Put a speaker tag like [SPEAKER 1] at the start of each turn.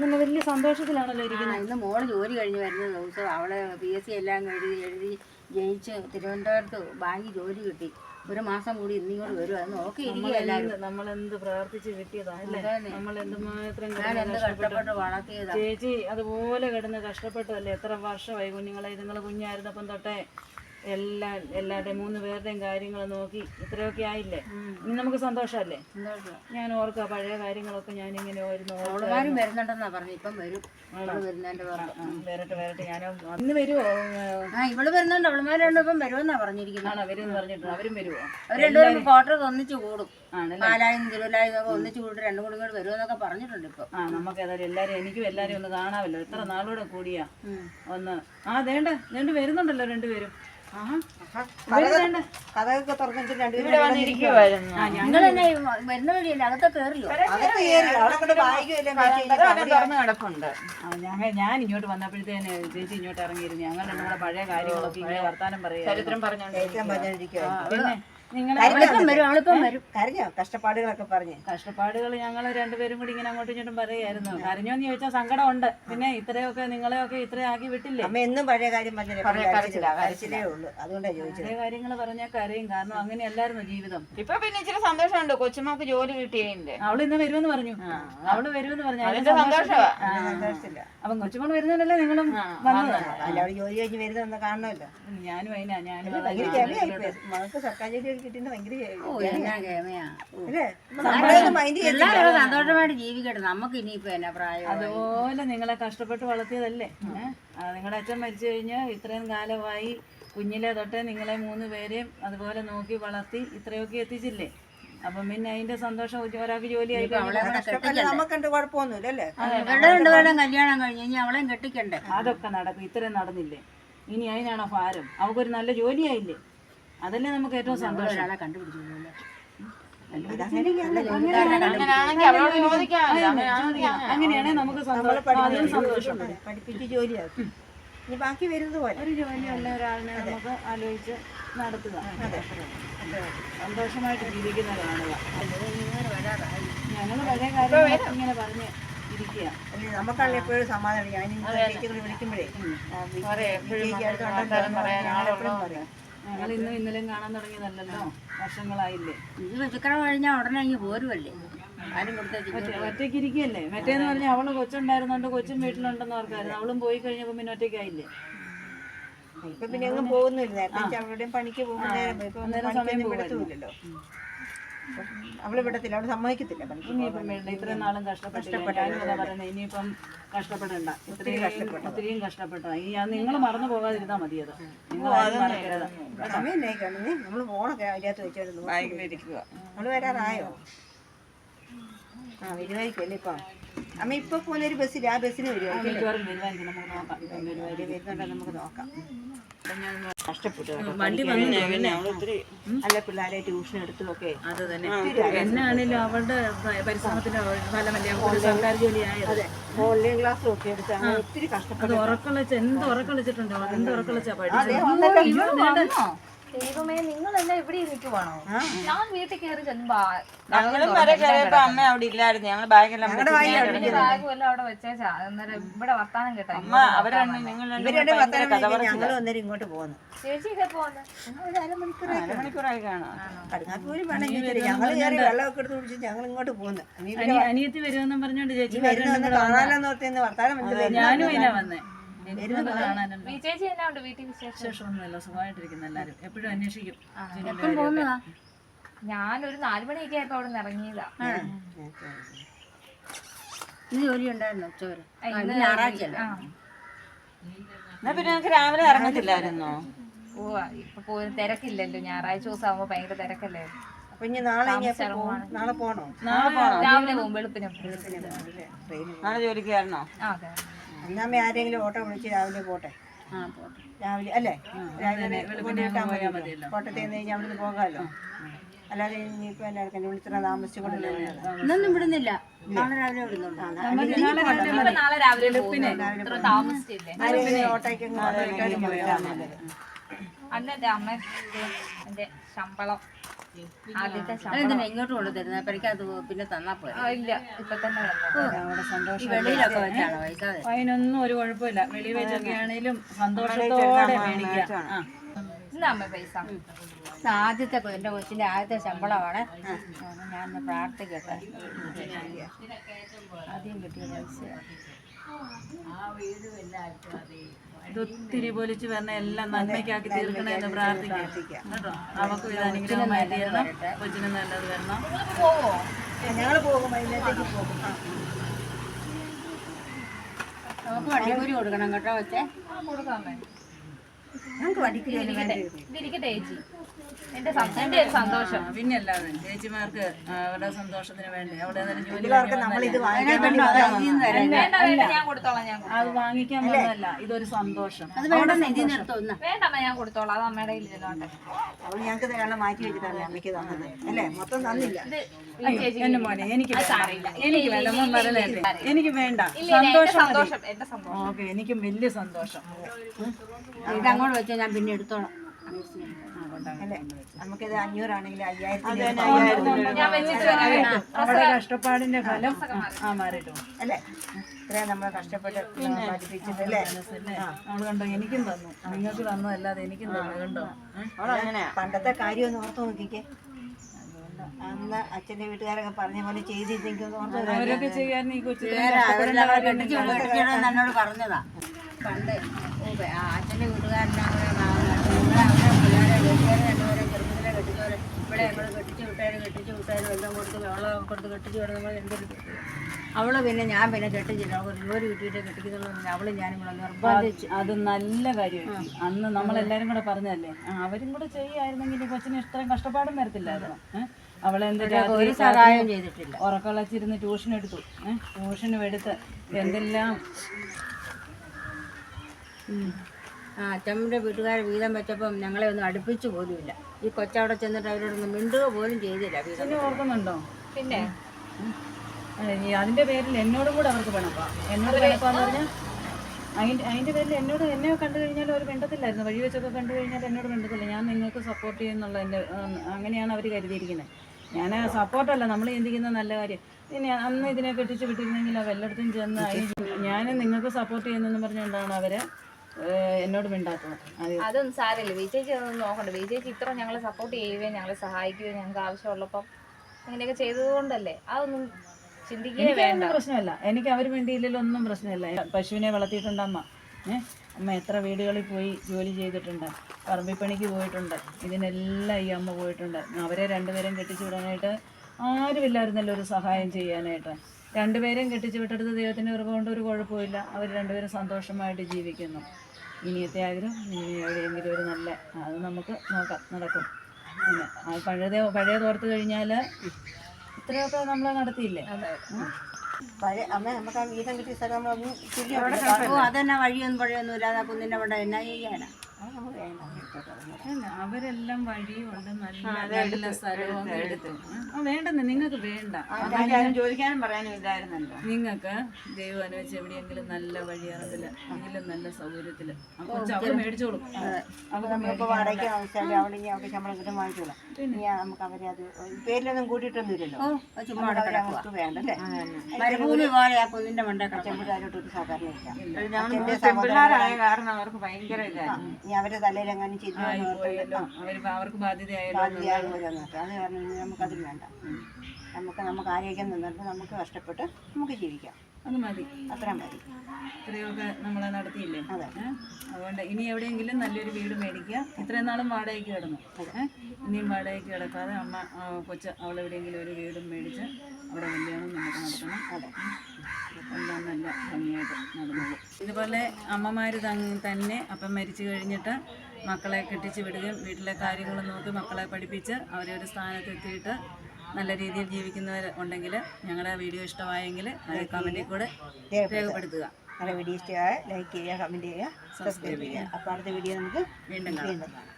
[SPEAKER 1] ഇന്ന് വലിയ സന്തോഷത്തിലാണല്ലോ ഇരിക്കുന്നത്.
[SPEAKER 2] ഇന്ന് മോൾ ജോലി കഴിഞ്ഞ് വരുന്ന ദിവസം അവൾ പി എസ് സി എല്ലാം എഴുതി എഴുതി ജയിച്ച് തിരുവനന്തപുരത്ത് ബാങ്കിൽ ജോലി കിട്ടി. ഒരു മാസം കൂടി ഇന്നിങ്ങോട് വരും. അത് നോക്കി ഇരിക്കുക
[SPEAKER 1] നമ്മൾ എന്ത് പ്രാർത്ഥിച്ച് കിട്ടിയതാ അല്ലേ?
[SPEAKER 2] അതന്നെ.
[SPEAKER 1] നമ്മൾ
[SPEAKER 2] ഞാൻ
[SPEAKER 1] കിടന്ന് കഷ്ടപ്പെട്ടു. ചേച്ചി അതുപോലെ കിടന്ന് കഷ്ടപ്പെട്ടതല്ലേ? എത്ര വർഷമായി കുഞ്ഞുങ്ങളെ? ഇതുങ്ങൾ കുഞ്ഞായിരുന്നപ്പം തൊട്ടേ എല്ലാ എല്ലാവരുടെയും മൂന്ന് പേരുടെയും കാര്യങ്ങൾ നോക്കി ഇത്രയൊക്കെ ആയില്ലേ? ഇനി നമുക്ക് സന്തോഷമല്ലേ?
[SPEAKER 2] സന്തോഷം.
[SPEAKER 1] ഞാൻ ഓർക്കുക പഴയ കാര്യങ്ങളൊക്കെ ഞാൻ ഇങ്ങനെ ഓരുന്നു
[SPEAKER 2] വരുന്നുണ്ടെന്നാ പറഞ്ഞു. ഇപ്പം വരും.
[SPEAKER 1] വരട്ടെ വരട്ടെ. ഞാൻ ഇന്ന് വരുമോ
[SPEAKER 2] ആ ഇവൾ വരുന്നുണ്ട്. അവളുമാരുണ്ട് ഇപ്പം വരുമെന്നാ പറഞ്ഞിരിക്കുന്നത്
[SPEAKER 1] ആണോ? വരും പറഞ്ഞിട്ടുണ്ട്. അവരും വരുമോ
[SPEAKER 2] രണ്ടുപേരും ക്വാർട്ടർ ഒന്നിച്ച് കൂടും. പാലായും തിരുവല്ലായും ഒക്കെ ഒന്നിച്ച് കൂടി രണ്ടും കൂടി കൂടി വരുമെന്നൊക്കെ പറഞ്ഞിട്ടുണ്ട് ഇപ്പൊ.
[SPEAKER 1] ആ നമുക്ക് ഏതായാലും എല്ലാരും എനിക്കും എല്ലാരും ഒന്ന് കാണാമല്ലോ. എത്ര നാളൂടെ കൂടിയാ? ഒന്ന്. ആ ദേണ്ട രണ്ടു വരുന്നുണ്ടല്ലോ രണ്ടുപേരും.
[SPEAKER 3] കഥകൊക്കെ തുറന്നിട്ട് രണ്ടുപേരും
[SPEAKER 1] ഞാൻ ഇങ്ങോട്ട് വന്നപ്പോഴത്തേന് ചേച്ചി ഇങ്ങോട്ട് ഇറങ്ങിയിരുന്നു. ഞങ്ങൾ നമ്മുടെ പഴയ കാര്യങ്ങളൊക്കെ ഇങ്ങനെ വർത്താനം പറയാം.
[SPEAKER 4] ചരിത്രം പറഞ്ഞോണ്ട്
[SPEAKER 1] പിന്നെ നിങ്ങൾ
[SPEAKER 2] വരും.
[SPEAKER 3] കരഞ്ഞോ? കഷ്ടപ്പാടുകളൊക്കെ പറഞ്ഞു.
[SPEAKER 1] കഷ്ടപ്പാടുകൾ ഞങ്ങൾ രണ്ടുപേരും കൂടി ഇങ്ങനെ അങ്ങോട്ടും ഇങ്ങോട്ടും പറയായിരുന്നു കരഞ്ഞോന്ന് ചോദിച്ചാൽ സങ്കടം ഉണ്ട് പിന്നെ ഇത്രയൊക്കെ നിങ്ങളെയൊക്കെ ഇത്രയും ആക്കി വിട്ടില്ലേ?
[SPEAKER 3] അമ്മ എന്നും പഴയ കാര്യം പറഞ്ഞില്ലേ? ഉള്ളൂ അതുകൊണ്ടാണ് ചോദിച്ചത്.
[SPEAKER 1] പഴയ കാര്യങ്ങൾ പറഞ്ഞാൽ കരയും. കാരണം അങ്ങനെയല്ലായിരുന്നു ജീവിതം.
[SPEAKER 4] ഇപ്പൊ പിന്നെ ഇച്ചിരി സന്തോഷമുണ്ട്. കൊച്ചുമോക്ക് ജോലി കിട്ടിയതിന്റെ.
[SPEAKER 1] അവൾ ഇന്ന് വരുമെന്ന് പറഞ്ഞു. അവൾ വരുമെന്ന് പറഞ്ഞു. അതിന്റെ
[SPEAKER 3] സന്തോഷമാണ്
[SPEAKER 1] അപ്പം കൊച്ചുമോൾ വരുന്നതല്ലേ നിങ്ങളും വന്നത്?
[SPEAKER 3] ജോലി കഴിഞ്ഞ് വരുന്നൊന്ന് കാണണമല്ലോ.
[SPEAKER 1] ഞാനും അതിനാ ഞാനും
[SPEAKER 3] സർക്കാർ ജോലി
[SPEAKER 2] സന്തോഷമായിട്ട് ജീവിക്കട്ടെ. നമുക്ക് ഇനിയിപ്പോ എന്നാ പ്രായം
[SPEAKER 1] അതുപോലെ നിങ്ങളെ കഷ്ടപ്പെട്ട് വളർത്തിയതല്ലേ? നിങ്ങളുടെ അച്ഛൻ മരിച്ചു കഴിഞ്ഞാൽ ഇത്രയും കാലമായി കുഞ്ഞിലെ തൊട്ടേ നിങ്ങളെ മൂന്ന് പേരെയും അതുപോലെ നോക്കി വളർത്തി ഇത്രയൊക്കെ എത്തിച്ചില്ലേ? അപ്പം പിന്നെ അതിന്റെ സന്തോഷം ഒരു- ഒരാൾക്ക് ജോലിയായി
[SPEAKER 2] ആയിട്ട്
[SPEAKER 3] നമുക്കുണ്ട്
[SPEAKER 2] കല്യാണം കഴിഞ്ഞ്. ഇനി അവളെയും കെട്ടിക്കണ്ടേ?
[SPEAKER 1] അതൊക്കെ നടക്കും. ഇത്രയും നടന്നില്ലേ? ഇനി അതിനാണോ ഭാരം? അവൾക്കൊരു നല്ല ജോലിയായില്ലേ? അതല്ലേ നമുക്ക് ഏറ്റവും സന്തോഷം.
[SPEAKER 2] ഒരാളെ കണ്ടുപിടിച്ചില്ലല്ലോ
[SPEAKER 4] അങ്ങനെയാണെങ്കിൽ
[SPEAKER 1] നമുക്ക് സന്തോഷം.
[SPEAKER 3] പഠിപ്പിച്ച് ജോലിയാക്കും. ഇനി ബാക്കി വരുന്നത് പോലെ.
[SPEAKER 1] ഒരു ജോലിയുള്ള ഒരാളിനെ നമുക്ക് ആലോചിച്ച് നടത്തുക. സന്തോഷമായിട്ട് ജീവിക്കുന്ന കാണുക. ഞങ്ങൾ പഴയ കാര്യങ്ങളൊക്കെ ഇങ്ങനെ പറഞ്ഞ് ഇരിക്കുക
[SPEAKER 3] അല്ലേ, നമുക്കാണെങ്കിൽ എപ്പോഴും സമാധാനം ഞാൻ വിളിക്കുമ്പോഴേ. ഞാനെപ്പോഴും പറയും.
[SPEAKER 1] ഞങ്ങൾ ഇന്നും ഇന്നലെയും കാണാൻ തുടങ്ങിയതല്ലല്ലോ? വർഷങ്ങളായില്ലേ?
[SPEAKER 2] ഇത് വെച്ചിക്കട കഴിഞ്ഞാൽ ഉടനെ പോരുമല്ലേ ആരും
[SPEAKER 1] ഒറ്റ- ഒറ്റയ്ക്ക് ഇരിക്കുകയല്ലേ? മറ്റേന്ന് പറഞ്ഞാൽ അവൾ കൊച്ചുണ്ടായിരുന്നോണ്ട് കൊച്ചും വീട്ടിലുണ്ടെന്ന് ഓർക്കായിരുന്നു. അവളും പോയി കഴിഞ്ഞപ്പോൾ പിന്നെ ഒറ്റയ്ക്കായില്ലേ?
[SPEAKER 3] ഇപ്പൊ പിന്നെ എങ്ങും പോകുന്നില്ല. അവളുടെയും പണിക്ക് പോകുന്ന നേരം പോയി. അവൾ വിടത്തില്ല അവൾ സമ്മതിക്കത്തില്ല. പണിക്ക്
[SPEAKER 1] ഇത്രയും നാളും കഷ്ടപ്പെട്ടില്ല. ഇനിയിപ്പം കഷ്ടപ്പെടണ്ട. ഇത്രയും ഒത്തിരിയും കഷ്ടപ്പെട്ട. ഈ നിങ്ങൾ മറന്നു പോകാതിരുന്നാ മതി അത്
[SPEAKER 3] സമയം നമ്മൾ ഫോണൊക്കെ അതിനകത്ത് വെച്ചായിരുന്നു
[SPEAKER 4] നമ്മൾ
[SPEAKER 3] നമ്മൾ വരാറായോ? ആ വരുമായിരിക്കും അല്ലേ ഇപ്പം? അമ്മ ഇപ്പൊ പോലെ ഒരു ബസ്സിൽ ആ ബസ്സിന് വരുമായിരിക്കും വരുന്നുണ്ടോ നമുക്ക് നോക്കാം?
[SPEAKER 1] കഷ്ടപ്പെട്ടു വണ്ടി വന്നു.
[SPEAKER 3] അല്ല പിള്ളേരെ ട്യൂഷൻ എടുത്തതൊക്കെ
[SPEAKER 1] അത് തന്നെ. എന്നാണേലും അവളുടെ പരിശ്രമത്തിന്റെ ഫലമല്ലേ സർക്കാർ ജോലിയായത്
[SPEAKER 3] ഓൺലൈൻ ക്ലാസ്സും ഒക്കെ എടുത്ത് ഒത്തിരി കഷ്ടപ്പെട്ടു
[SPEAKER 1] ഉറക്കം ഉറക്കളിച്ച് എന്ത് ഉറക്കളിച്ചിട്ടുണ്ടോ എന്ത് ഉറക്കളിച്ചാ പഠിച്ചത്?
[SPEAKER 5] ദൈവമേ നിങ്ങളെല്ലാം ഇവിടെ നിൽക്കുവാണോ ഞാൻ വീട്ടിൽ കയറി ചെല്ലുമ്പോ
[SPEAKER 4] ഞങ്ങളും വരെ കയറിയപ്പോ അമ്മ അവിടെ ഇല്ലായിരുന്നു. ഞങ്ങൾ ബാഗെല്ലാം
[SPEAKER 5] ബാഗും എല്ലാം അവിടെ വെച്ചേച്ചാ. അന്നേരം ഇവിടെ വർത്താനം കേട്ടോ.
[SPEAKER 4] അമ്മ നിങ്ങൾ
[SPEAKER 3] ഞങ്ങൾ ഇങ്ങോട്ട് പോകുന്നു
[SPEAKER 5] ചേച്ചി ഒക്കെ പോന്നെ.
[SPEAKER 3] ഒരു അരമണിക്കൂർ
[SPEAKER 4] അരമണിക്കൂറായി കാണാം
[SPEAKER 3] ഞങ്ങൾ കയറി വെള്ളമൊക്കെ എടുത്ത് കുടിച്ച് ഞങ്ങൾ ഇങ്ങോട്ട് പോകുന്നു
[SPEAKER 1] അനിയത്തി വരുമെന്നും പറഞ്ഞോണ്ട് ചേച്ചി
[SPEAKER 3] വരുന്ന ഓർത്തേന്ന് വർത്താനം
[SPEAKER 1] ഞാനും വന്നേ.
[SPEAKER 5] എന്നാ ഉണ്ട് വീട്ടിൽ വിശേഷം?
[SPEAKER 1] സുഖമായിട്ടിരിക്കുന്ന എല്ലാരും എപ്പോഴും അന്വേഷിക്കും.
[SPEAKER 5] ഞാനൊരു നാല് മണിയൊക്കെ ആയപ്പോ അവിടെ നിന്ന് ഇറങ്ങിയതാ.
[SPEAKER 2] ഇന്ന് ജോലി ഉണ്ടായിരുന്നു ഉച്ചവരെ? ആ, ഇന്ന് ഞായറാഴ്ചയല്ലേ?
[SPEAKER 5] ആ.
[SPEAKER 4] എന്നാ പിന്നെ രാവിലെ ഇറങ്ങത്തില്ലായിരുന്നോ?
[SPEAKER 5] ഓ ഇപ്പൊ പോയി തിരക്കില്ലല്ലോ. ഞായറാഴ്ച ദിവസം ആവുമ്പോ ഭയങ്കര തിരക്കല്ലേ.
[SPEAKER 3] അപ്പൊ ഇനി നാളെ? നാളെ പോണോ?
[SPEAKER 4] നാളെ പോണോ?
[SPEAKER 5] രാവിലെ പോകും വെളുപ്പിനും.
[SPEAKER 4] നാളെ ജോലിക്ക് കയറണോ?
[SPEAKER 5] ആ അതെ
[SPEAKER 3] എന്നാമേ ആരെങ്കിലും ഓട്ടോ വിളിച്ച് രാവിലെ പോട്ടെ?
[SPEAKER 2] ആ പോട്ടെ.
[SPEAKER 3] രാവിലെ അല്ലേ? രാവിലെ കൊണ്ടുവിട്ടാൽ കോട്ടയത്ത് നിന്ന് കഴിഞ്ഞാൽ അവിടുന്ന് പോകാമല്ലോ. അല്ലാതെ ഇനിയിപ്പോ എല്ലാവർക്കും എന്നെ വിളിച്ചിട്ട് താമസിച്ചുകൊണ്ടല്ലേ
[SPEAKER 2] ഇന്നൊന്നും വിടുന്നില്ല. നാളെ രാവിലെ വിടുന്നുണ്ട്
[SPEAKER 3] ആരെങ്കിലും ഓട്ടോയ്ക്ക് അങ്ങ് ഓട്ടോയ്ക്കാലും പോയാൽ നല്ലത്
[SPEAKER 5] അന്ന് എന്റെ അമ്മ ശമ്പളം. ആദ്യത്തെ
[SPEAKER 2] ഇങ്ങോട്ട് കൊണ്ട് തരുന്നത് പെരക്കകത്ത് പിന്നെ തന്നാ
[SPEAKER 5] ഇല്ല. ഇപ്പൊ
[SPEAKER 1] അവിടെ
[SPEAKER 2] ഈ
[SPEAKER 1] സന്തോഷം
[SPEAKER 2] വെളിയിലൊക്കെ വെച്ചാണോ പൈസ
[SPEAKER 1] അതിനൊന്നും ഒരു കുഴപ്പമില്ല. വെളി വെച്ചൊക്കെ ആണെങ്കിലും സന്തോഷത്തോടെ മേടിക്കാം.
[SPEAKER 5] ഇന്നാമ്മ പൈസ.
[SPEAKER 2] ആദ്യത്തെ എന്റെ എന്റെ കൊച്ചിന്റെ ആദ്യത്തെ ശമ്പളമാണ്. ഞാൻ പ്രാർത്ഥിക്കട്ടെ. ആദ്യം കിട്ടിയ പൈസ.
[SPEAKER 1] ഇതൊത്തിരി പൊലിച്ച് വരണ എല്ലാം നന്മയ്ക്കാക്കി തീർക്കണേ എന്ന് പ്രാർത്ഥിക്കാം. കേട്ടോ? നമുക്ക് ഇത് അനുഗ്രഹമായി തീരണം കൊച്ചിന് നല്ലത് വരണം.
[SPEAKER 5] പോവോ?
[SPEAKER 3] ഞങ്ങൾ പോകും വൈകുന്നേരത്തേക്ക് പോകും.
[SPEAKER 2] നമുക്ക് വണ്ടിക്കൂലി കൊടുക്കണം കേട്ടോ വെച്ചേ
[SPEAKER 5] ആ വേണ്ടി
[SPEAKER 3] നമുക്ക് വണ്ടിക്കൂലി
[SPEAKER 5] ഇരിക്കട്ടെ ചേച്ചി. സന്തോഷം.
[SPEAKER 1] പിന്നെ അല്ലാതെ ചേച്ചിമാർക്ക് ആ, അവരുടെ സന്തോഷത്തിന് വേണ്ടി. അവിടെ ജോലി
[SPEAKER 5] ഞാൻ കൊടുത്തോളാം ഞാൻ
[SPEAKER 1] അത് വാങ്ങിക്കാൻ ഇതൊരു സന്തോഷം.
[SPEAKER 5] ഞാൻ കൊടുത്തോളാം. അത് അമ്മയുടെ കയ്യിൽ ഇരുന്നോട്ടെ
[SPEAKER 3] അവൾ ഞങ്ങൾക്ക് തരാനുള്ള മാറ്റി വെച്ചിട്ടല്ലേ അമ്മയ്ക്ക് തന്നത്? അല്ലേ? മൊത്തം തന്നില്ല.
[SPEAKER 1] എന്റെ മോനെ എനിക്ക്. എനിക്ക് വേണ്ട. എനിക്ക് വേണ്ട. സന്തോഷം
[SPEAKER 5] സന്തോഷം എന്റെ സന്തോഷം.
[SPEAKER 1] ഓക്കെ എനിക്കും വലിയ സന്തോഷം.
[SPEAKER 2] ഇത് അങ്ങോട്ട് വെച്ചാൽ ഞാൻ പിന്നെ എടുത്തോളാം.
[SPEAKER 3] നമുക്കിത് അഞ്ഞൂറാണെങ്കിൽ അയ്യായിരത്തി
[SPEAKER 5] ഞാൻ വെച്ചിട്ട് വരാം കേട്ടോ.
[SPEAKER 1] കഷ്ടപ്പാടിന്റെ ഫലം ആ മാറിയിട്ടു
[SPEAKER 3] അല്ലേ? ഇത്രയും നമ്മൾ കഷ്ടപ്പെട്ട് പഠിപ്പിച്ചത് അല്ലേ?
[SPEAKER 1] അവൾ കണ്ടോ? എനിക്കും തന്നു. നിങ്ങൾക്ക് തന്നതല്ലാതെ എനിക്കും തന്നു. കണ്ടോ?
[SPEAKER 3] പണ്ടത്തെ കാര്യം ഒന്ന് ഓർത്ത് നോക്കിക്കേ. അന്ന് അച്ഛന്റെ വീട്ടുകാരൊക്കെ പറഞ്ഞ പോലെ ഓർത്ത്
[SPEAKER 1] അവരൊക്കെ ചെയ്യാൻ ഈ
[SPEAKER 2] മേടിക്കണം എന്നോട് പറഞ്ഞതാ. പണ്ട് അച്ഛന്റെ ആ അച്ഛന്റെ വീട്ടുകാരെല്ലാം കൂടെ നിങ്ങളെ അവരെ പിള്ളേരെ വീട്ടുകാരെ രണ്ടുപേരെ ചെറുപ്പത്തിലെ കെട്ടിച്ചവരെ ഇവിടെ ഞങ്ങൾ കെട്ടിച്ച് വിട്ടാരും കെട്ടിച്ച് വിട്ടാരും എല്ലാം കൊടുത്ത് വെള്ളം കൊടുത്ത് കെട്ടിച്ച് വിടുമ്പോൾ എന്തൊരു അവൾ പിന്നെ ഞാൻ പിന്നെ കെട്ടിച്ചില്ല. അവൾക്ക് ജോലി കിട്ടിയിട്ട് കെട്ടിക്കുന്നുള്ളൂ അവളും ഞാനും കൂടെ നിർബന്ധിച്ച്
[SPEAKER 1] അത് നല്ല കാര്യമായി അന്ന് നമ്മളെല്ലാരും കൂടെ പറഞ്ഞതല്ലേ? അവരും കൂടെ ചെയ്യായിരുന്നെങ്കിൽ ഈ കൊച്ചിന് ഇത്രയും കഷ്ടപ്പാടും വരത്തില്ലായിരുന്നു? അവളെ
[SPEAKER 2] ഒരു സഹായം ചെയ്തിട്ടില്ല.
[SPEAKER 1] ഉറക്കളച്ചിരുന്ന് ട്യൂഷൻ എടുത്തു. ട്യൂഷൻ ട്യൂഷനും എടുത്ത് എന്തെല്ലാം
[SPEAKER 2] ആ അച്ഛമ്മയുടെ വീട്ടുകാർ വീതം വെച്ചപ്പം ഞങ്ങളെ ഒന്നും അടുപ്പിച്ചു പോലുമില്ല. ഈ കൊച്ചവിടെ ചെന്നിട്ട് അവരോടൊന്നും മിണ്ടുക പോലും ചെയ്തില്ല
[SPEAKER 1] ഓർക്കുന്നുണ്ടോ?
[SPEAKER 5] പിന്നെ?
[SPEAKER 1] അതിന്റെ പേരിൽ എന്നോടും കൂടെ അവർക്ക് പിണപ്പാ എന്നോട് പറഞ്ഞാൽ അതിന്റെ അതിന്റെ പേരിൽ എന്നോട് എന്നെ കണ്ടു കഴിഞ്ഞാൽ അവർ ബന്ധത്തില്ലായിരുന്നു വഴി വെച്ചൊക്കെ കണ്ടു കഴിഞ്ഞാൽ എന്നോട് ബന്ധത്തില്ല ഞാൻ നിങ്ങൾക്ക് സപ്പോർട്ട് ചെയ്യുന്നുള്ള എന്റെ അങ്ങനെയാണ് അവർ കരുതിയിരിക്കുന്നത് ഞാൻ സപ്പോർട്ടല്ല നമ്മൾ ചിന്തിക്കുന്ന നല്ല കാര്യം. ഇനി അന്ന് ഇതിനെ കെട്ടിച്ച് വിട്ടിരുന്നെങ്കിൽ ആ വല്ലയിടത്തും ചെന്ന് ഞാൻ നിങ്ങൾക്ക് സപ്പോർട്ട് ചെയ്യുന്നെന്ന് പറഞ്ഞുകൊണ്ടാണ് അവർ എന്നോട് മിണ്ടാക്കുന്നത്
[SPEAKER 5] അതൊന്നും സാരമില്ല. വിജയിച്ച് അതൊന്നും നോക്കണ്ട. വിജയിച്ച് ഇത്ര ഞങ്ങളെ സപ്പോർട്ട് ചെയ്യുകയും ഞങ്ങളെ സഹായിക്കുകയും ഞങ്ങൾക്ക് ആവശ്യമുള്ളപ്പം അങ്ങനെയൊക്കെ ചെയ്തതുകൊണ്ടല്ലേ? അതൊന്നും ചിന്തിക്കുകയേ വേണ്ട.
[SPEAKER 1] പ്രശ്നമല്ല. എനിക്ക് അവർ വേണ്ടിയില്ലല്ലോ ഒന്നും പ്രശ്നമില്ല പശുവിനെ വളർത്തിയിട്ടുണ്ട് അമ്മ അമ്മ എത്ര വീടുകളിൽ പോയി ജോലി ചെയ്തിട്ടുണ്ട്. പറമ്പിപ്പണിക്ക് പോയിട്ടുണ്ട്. ഇതിനെല്ലാം ഈ അമ്മ പോയിട്ടുണ്ട്. അവരെ രണ്ടുപേരും കെട്ടിച്ചു വിടാനായിട്ട് ആരുമില്ലായിരുന്നല്ലോ ഒരു സഹായം ചെയ്യാനായിട്ട്. രണ്ടുപേരെയും കെട്ടിച്ചു വിട്ടെടുത്ത് ദൈവത്തിന് കൊണ്ടൊരു ഒരു കുഴപ്പമില്ല അവർ രണ്ടുപേരും സന്തോഷമായിട്ട് ജീവിക്കുന്നു. ഇനിയത്തെ ആഗ്രഹം ഇനി എവിടെയെങ്കിലും ഒരു നല്ല അത് നമുക്ക് നോക്കാം നടക്കും. പഴയ പഴയത് പഴയത് ഓർത്ത് കഴിഞ്ഞാൽ ഇത്രയൊക്കെ നമ്മൾ നടത്തിയില്ലേ?
[SPEAKER 3] പഴയ അമ്മ നമുക്ക് ആ വീതം കിട്ടിയ സ്ഥലം
[SPEAKER 2] അതന്നെ വഴിയൊന്നും പഴയൊന്നും ഇല്ലാതെ കുന്നിന്റെ കുന്നിന്റെ മണ്ട എന്നാ ചെയ്യാനാ?
[SPEAKER 1] അവരെല്ലാം വഴിയുണ്ട് നല്ല നല്ല സ്ഥലവും വേണ്ടെന്ന് നിങ്ങൾക്ക് വേണ്ട.
[SPEAKER 4] ചോദിക്കാനും പറയാനും ഇല്ലായിരുന്നല്ലോ
[SPEAKER 1] നിങ്ങൾക്ക് ദൈവം അനുവദിച്ച് എവിടെയെങ്കിലും നല്ല വഴിയറത്തിൽ എങ്കിലും നല്ല സൗകര്യത്തിൽ. അവർ മേടിച്ചോളും.
[SPEAKER 3] പേരിലൊന്നും കൂട്ടിയിട്ടൊന്നും ഇല്ലല്ലോ.
[SPEAKER 2] ഓ ചുമ്മാ അവിടെ
[SPEAKER 3] അവരെ വേണ്ടല്ലേ
[SPEAKER 2] മരുഭൂമി പോലെ ആ കുന്നിന്റെ മണ്ട കിടക്കും
[SPEAKER 3] ചെമ്പിടാരോട്ട് ഒരു സാധാരണ ഇല്ല.
[SPEAKER 4] ഞങ്ങൾ പെൺപിള്ളേരായ കാരണം അവർക്ക് ഭയങ്കര ഇതായിരുന്നു.
[SPEAKER 3] ഇനി അവരെ തലയിലെങ്ങാനും ചെയ്തു
[SPEAKER 1] അവർക്ക്
[SPEAKER 3] കാരണം നമുക്കത് വേണ്ട. നമുക്ക് നമുക്ക് ആരോഗ്യം നിന്നിട്ട് നമുക്ക് കഷ്ടപ്പെട്ട് നമുക്ക് ജീവിക്കാം.
[SPEAKER 1] അത് മതി.
[SPEAKER 3] അത്രയും മതി.
[SPEAKER 1] ഇത്രയൊക്കെ നമ്മളെ നടത്തിയില്ലേ?
[SPEAKER 3] അതെ.
[SPEAKER 1] അതുകൊണ്ട് ഇനി എവിടെയെങ്കിലും നല്ലൊരു വീട് മേടിക്കുക. ഇത്രയും നാളും വാടകയ്ക്ക് കിടന്നു. ഇനിയും വാടകയ്ക്ക് കിടക്കാതെ അമ്മ കൊച്ച് അവളെവിടെയെങ്കിലും ഒരു വീടും മേടിച്ച് അവിടെ കല്യാണം നമുക്ക് നടത്തണം. അതെ. എല്ലാം നല്ല ഭംഗിയായിട്ട് ഇതുപോലെ അമ്മമാർ തന്നെ അപ്പം മരിച്ചു കഴിഞ്ഞിട്ട് മക്കളെ കെട്ടിച്ച് വിടുകയും വീട്ടിലെ കാര്യങ്ങൾ നോക്കി മക്കളെ പഠിപ്പിച്ച് അവരെ ഒരു സ്ഥാനത്തെത്തിയിട്ട് നല്ല രീതിയിൽ ജീവിക്കുന്നവർ ഉണ്ടെങ്കിൽ ഞങ്ങളുടെ വീഡിയോ ഇഷ്ടമായെങ്കിൽ അത് കമന്റിൽ കൂടെ രേഖപ്പെടുത്തുക.
[SPEAKER 3] നല്ല വീഡിയോ ഇഷ്ടമായ ലൈക്ക് ചെയ്യുക കമന്റ് ചെയ്യുക സബ്സ്ക്രൈബ് ചെയ്യുക. അപ്പോൾ അടുത്ത വീഡിയോ നമുക്ക്
[SPEAKER 1] വീണ്ടും
[SPEAKER 3] വീണ്ടും കാണാം.